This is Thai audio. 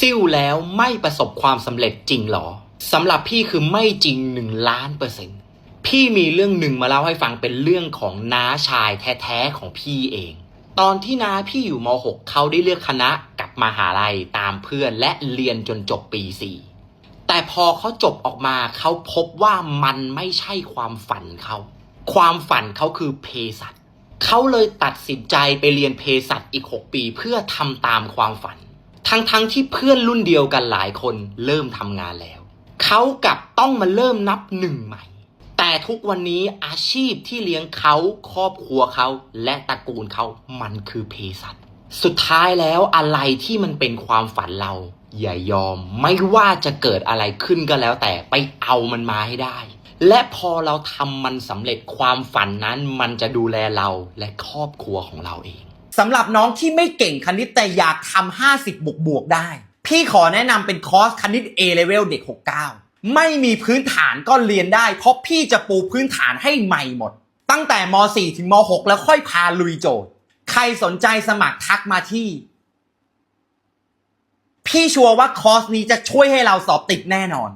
ซิ่วแล้วไม่ประสบความสำเร็จจริงหรอสำหรับพี่คือไม่จริงหนึ่งล้านเปอร์เซ็นต์พี่มีเรื่องหนึ่งมาเล่าให้ฟังเป็นเรื่องของน้าชายแท้ๆของพี่เอง ตอนที่น้าพี่อยู่ม .6 เขาได้เลือกคณะกับมหาลัยตามเพื่อนและเรียนจนจบปี 4 แต่พอเขาจบออกมาเขาพบว่ามันไม่ใช่ความฝันเขา ความฝันเขาคือเภสัชเขาเลยตัดสินใจไปเรียนเภสัชอีก 6 ปีเพื่อทำตามความฝัน ทั้งๆทที่เพื่อนรุ่นเดียวกันหลายคนเริ่มทำงานแล้ว เขากลับต้องมาเริ่มนับหนึ่งใหม่ แต่ทุกวันนี้อาชีพที่เลี้ยงเขาครอบครัวเขาและตระกูลเขามันคือเภสัชสุดท้ายแล้วอะไรที่มันเป็นความฝันเรา อย่ายอมไม่ว่าจะเกิดอะไรขึ้นก็แล้วแต่ไปเอามันมาให้ได้ และพอเราทำมันสำเร็จความฝันนั้นมันจะดูแลเราและครอบครัวของเราเอง สำหรับน้องที่ไม่เก่งคณิตแต่อยากทำ50 บวกบวกได้ พี่ขอแนะนำเป็นคอร์สคณิต A level เด็ก 69 ไม่มีพื้นฐานก็เรียนได้ เพราะพี่จะปูพื้นฐานให้ใหม่หมด ตั้งแต่ม .4 ถึงม .6 แล้วค่อยพาลุยโจทย์ ใครสนใจสมัครทักมาที่ พี่ชัวร์ว่าคอร์สนี้จะช่วยให้เราสอบติดแน่นอน